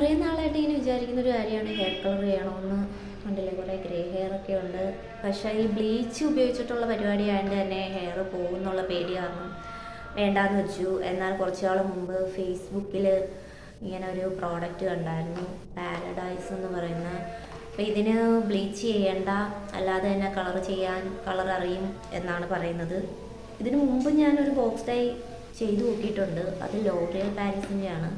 കുറേ നാളായിട്ട് ഇങ്ങനെ വിചാരിക്കുന്ന ഒരു കാര്യമാണ് ഹെയർ കളർ ചെയ്യണമെന്ന് കണ്ടില്ലേ? കുറേ ഗ്രേ ഹെയർ ഒക്കെ ഉണ്ട്. പക്ഷേ ഈ ബ്ലീച്ച് ഉപയോഗിച്ചിട്ടുള്ള പരിപാടി ആയതുകൊണ്ട് തന്നെ ഹെയർ പോകും എന്നുള്ള പേടി കാരണം വേണ്ടാന്ന് വെച്ചു. എന്നാൽ കുറച്ച് നാൾ മുമ്പ് ഫേസ്ബുക്കിൽ ഇങ്ങനെ ഒരു പ്രോഡക്റ്റ് കണ്ടായിരുന്നു. പാരഡൈസ് എന്ന് പറയുന്ന. അപ്പോൾ ഇതിന് ബ്ലീച്ച് ചെയ്യേണ്ട. അല്ലാതെ തന്നെ കളർ ചെയ്യാൻ കളർ അറിയും എന്നാണ് പറയുന്നത്. ഇതിനു മുമ്പ് ഞാനൊരു ബോക്സ് ഡൈ ചെയ്തു നോക്കിയിട്ടുണ്ട്. അത് ലോറിയൽ പാരീസിന്റെയാണ്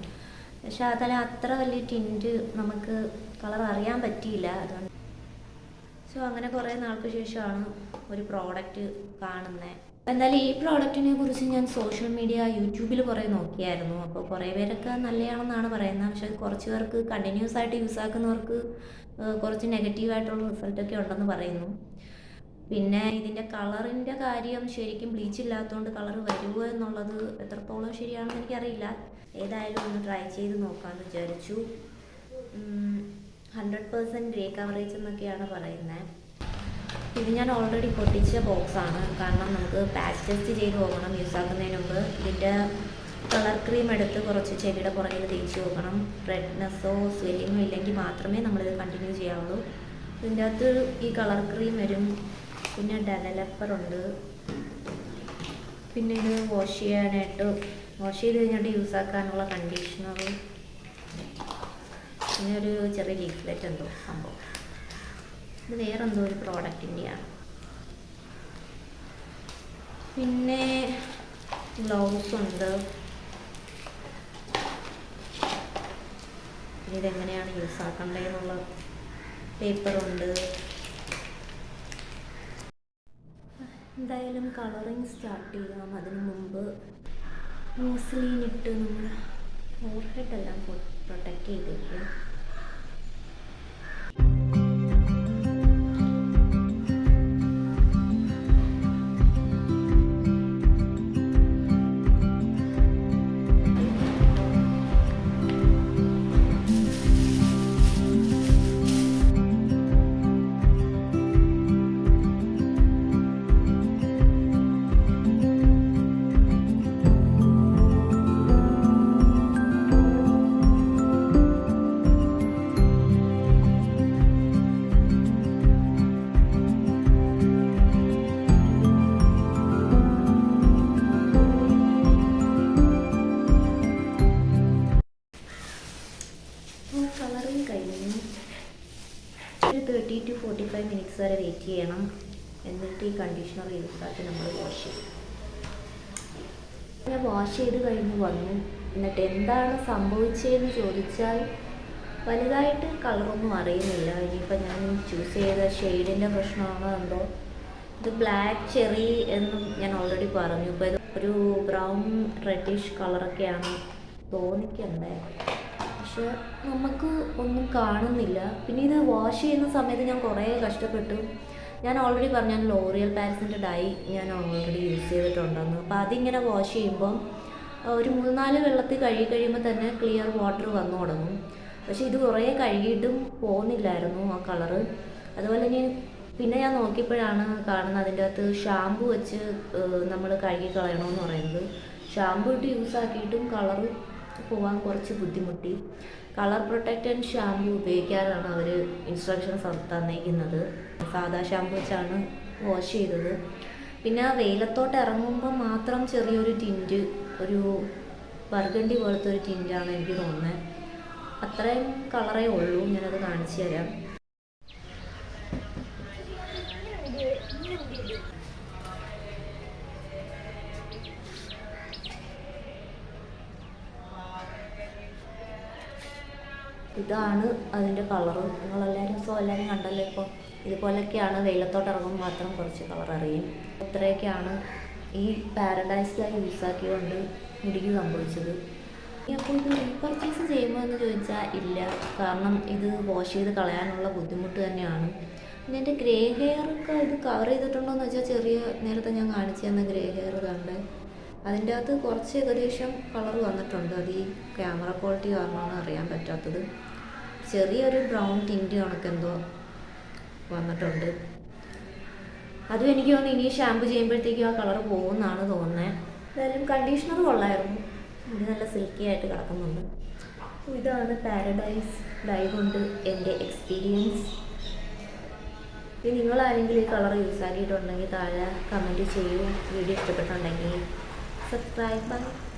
പക്ഷെ അതിൽ അത്ര വലിയ ടിന്റ് നമുക്ക് കളർ അറിയാൻ പറ്റിയില്ല. അതുകൊണ്ട് സോ അങ്ങനെ കുറേ നാൾക്ക് ശേഷമാണ് ഒരു പ്രോഡക്റ്റ് കാണുന്നത് എന്തായാലും ഈ പ്രോഡക്റ്റിനെ കുറിച്ച് ഞാൻ സോഷ്യൽ മീഡിയ യൂട്യൂബിൽ കുറേ നോക്കിയായിരുന്നു. അപ്പോൾ കുറേ പേരൊക്കെ നല്ലതാണെന്നാണ് പറയുന്നത്. പക്ഷെ കുറച്ച് പേർക്ക് കണ്ടിന്യൂസ് ആയിട്ട് യൂസ് ആക്കുന്നവർക്ക് കുറച്ച് നെഗറ്റീവായിട്ടുള്ള റിസൾട്ടൊക്കെ ഉണ്ടെന്ന് പറയുന്നു. പിന്നെ ഇതിന്റെ കളറിന്റെ കാര്യം ശരിക്കും ബ്ലീച്ച് ഇല്ലാത്തതുകൊണ്ട് കളർ വരുമോ എന്നുള്ളത് എത്രത്തോളം ശരിയാണെന്ന് എനിക്കറിയില്ല. ഏതായാലും ഒന്ന് ട്രൈ ചെയ്ത് നോക്കാമെന്ന് വിചാരിച്ചു. ഹൺഡ്രഡ് പേഴ്സന്റ് ഗ്രേ കവറേജ് എന്നൊക്കെയാണ് പറയുന്നത് ഇത് ഞാൻ ഓൾറെഡി പൊട്ടിച്ച ബോക്സാണ് കാരണം നമുക്ക് പാച്ച് ടെസ്റ്റ് ചെയ്ത് നോക്കണം യൂസ് ആക്കുന്നതിന് മുമ്പ് ഇതിന്റെ കളർ ക്രീം എടുത്ത് കുറച്ച് ചെടിയുടെ പുറകിൽ തേച്ച് നോക്കണം റെഡ്നെസ്സോ സ്വെല്ലിങ്ങോ ഇല്ലെങ്കിൽ മാത്രമേ നമ്മളിത് കണ്ടിന്യൂ ചെയ്യാവുള്ളൂ. ഇതിന്റെ അകത്ത് ഈ കളർ ക്രീം വരും. പിന്നെ ഡെവലപ്പറുണ്ട് പിന്നെ ഇത് വാഷ് ചെയ്യാനായിട്ട് വാഷ് ചെയ്ത് കഴിഞ്ഞിട്ട് യൂസ് ആക്കാനുള്ള കണ്ടീഷണർ പിന്നെ ഒരു ചെറിയ ലീഫ്ലെറ്റ് എന്തോ സംഭവം. ഇത് വേറെന്തോ ഒരു പ്രോഡക്റ്റിന്റെയാണ് പിന്നെ ഗ്ലൗസ് ഉണ്ട്. ഇതെങ്ങനെയാണ് യൂസ് ആക്കേണ്ടതെന്നുള്ള പേപ്പറുണ്ട് എന്തായാലും കളറിങ് സ്റ്റാർട്ട് ചെയ്യാം. അതിനു മുമ്പ് മൂസ്ലിൻ ഇട്ട് നമ്മൾ ഫോർഹെഡ് എല്ലാം പ്രൊട്ടക്റ്റ് ചെയ്തേക്കും. കളറിങ് കഴിഞ്ഞു. ഒരു thirty to forty five minutes വരെ വെയിറ്റ് ചെയ്യണം. എന്നിട്ട് ഈ കണ്ടീഷണർ യൂസ് ആക്കി നമ്മൾ വാഷ് ചെയ്യും. ഞാൻ വാഷ് ചെയ്ത് കഴിഞ്ഞ് വന്നു. എന്നിട്ട് എന്താണ് സംഭവിച്ചതെന്ന് ചോദിച്ചാൽ വലുതായിട്ട് കളറൊന്നും അറിയുന്നില്ല. ഇനിയിപ്പോൾ ഞാൻ ചൂസ് ചെയ്ത ഷെയ്ഡിന്റെ പ്രശ്നമാണോ എന്തോ. ഇത് ബ്ലാക്ക് ചെറി എന്നും ഞാൻ ഓൾറെഡി പറഞ്ഞു. ഇപ്പോൾ ഇത് ഒരു ബ്രൗൺ റെഡിഷ് കളറൊക്കെയാണ് തോന്നിക്കണ്ടേ? പക്ഷെ നമുക്ക് ഒന്നും കാണുന്നില്ല. പിന്നെ ഇത് വാഷ് ചെയ്യുന്ന സമയത്ത് ഞാൻ കുറേ കഷ്ടപ്പെട്ടു. ഞാൻ ഓൾറെഡി പറഞ്ഞു ഞാൻ ലോറിയൽ പാരിസിന്റെ ഡൈ ഞാൻ ഓൾറെഡി യൂസ് ചെയ്തിട്ടുണ്ടെന്ന്. അപ്പോൾ അതിങ്ങനെ വാഷ് ചെയ്യുമ്പം ഒരു മൂന്നാൽ വെള്ളത്തിൽ കഴുകി കഴിയുമ്പോൾ തന്നെ ക്ലിയർ വാട്ടർ വന്നു തുടങ്ങും. പക്ഷേ ഇത് കുറേ കഴുകിയിട്ടും പോകുന്നില്ലായിരുന്നു ആ കളറ് അതുപോലെ ഇനി പിന്നെ ഞാൻ നോക്കിയപ്പോഴാണ് കാണുന്നത് അതിന്റെ അകത്ത് ഷാമ്പു വെച്ച് നമ്മൾ കഴുകി കളയണമെന്ന് പറയുന്നത്. ഷാമ്പു ഇട്ട് യൂസ് ആക്കിയിട്ടും കളറ് പോകാൻ കുറച്ച് ബുദ്ധിമുട്ടി. കളർ പ്രൊട്ടക്റ്റഡ് ഷാമ്പു ഉപയോഗിക്കാനാണ് അവർ ഇൻസ്ട്രക്ഷൻസ് തന്നേക്കുന്നത്. സാധാ ഷാമ്പു വെച്ചാണ് വാഷ് ചെയ്തത്. പിന്നെ വെയിലത്തോട്ട് ഇറങ്ങുമ്പോൾ മാത്രം ചെറിയൊരു ടിന്റ് ഒരു ബർഗണ്ടി പോലത്തെ ഒരു ടിന്റാണ് എനിക്ക് തോന്നുന്നത് അത്രയും കളറേ ഉള്ളൂ ഞാനത് കാണിച്ചു തരാം. ഇതാണ് അതിന്റെ കളറ്. നിങ്ങളെല്ലാവരും സോ എല്ലാവരും കണ്ടല്ലോ ഇപ്പോൾ ഇതുപോലൊക്കെയാണ് വെയിലത്തോട്ട് ഇറങ്ങുമ്പോൾ മാത്രം കുറച്ച് കളർ അറിയും. ഇത്രയൊക്കെയാണ് ഈ പാരഡൈസിലായി യൂസാക്കിയുകൊണ്ട് മുടിക്ക് സംഭവിച്ചത്. അപ്പോൾ ഇത് റീപർച്ചേസ് ചെയ്യുമോ എന്ന് ചോദിച്ചാൽ ഇല്ല. കാരണം ഇത് വാഷ് ചെയ്ത് കളയാനുള്ള ബുദ്ധിമുട്ട് തന്നെയാണ്. പിന്നെ എന്റെ ഗ്രേ ഹെയർ ഒക്കെ ഇത് കവർ ചെയ്തിട്ടുണ്ടോ എന്ന് വെച്ചാൽ ചെറിയ നേരത്തെ ഞാൻ കാണിച്ചു തന്ന ഗ്രേ ഹെയർ കണ്ട് അതിന്റെ അകത്ത് കുറച്ച് ഏകദേശം കളർ വന്നിട്ടുണ്ട്. അത് ഈ ക്യാമറ ക്വാളിറ്റി കാരണമാണ് അറിയാൻ പറ്റാത്തത്. ചെറിയൊരു ബ്രൗൺ ടിന്റ് കണക്കെന്തോ വന്നിട്ടുണ്ട്. അതും എനിക്ക് തോന്നുന്നു ഇനി ഷാമ്പു ചെയ്യുമ്പോഴത്തേക്കും ആ കളർ പോകുമെന്നാണ് തോന്നുന്നത് എന്തായാലും കണ്ടീഷണർ കൊള്ളായിരുന്നു. അത് നല്ല സിൽക്കി ആയിട്ട് കിടക്കുന്നുണ്ട്. ഇതാണ് പാരഡൈസ് ഡൈ കൊണ്ട് എന്റെ എക്സ്പീരിയൻസ്. ഇനി നിങ്ങളാരെങ്കിലും ഈ കളർ യൂസ് ആക്കിയിട്ടുണ്ടെങ്കിൽ താഴെ കമന്റ് ചെയ്യൂ. വീഡിയോ ഇഷ്ടപ്പെട്ടുണ്ടെങ്കിൽ subscribe button.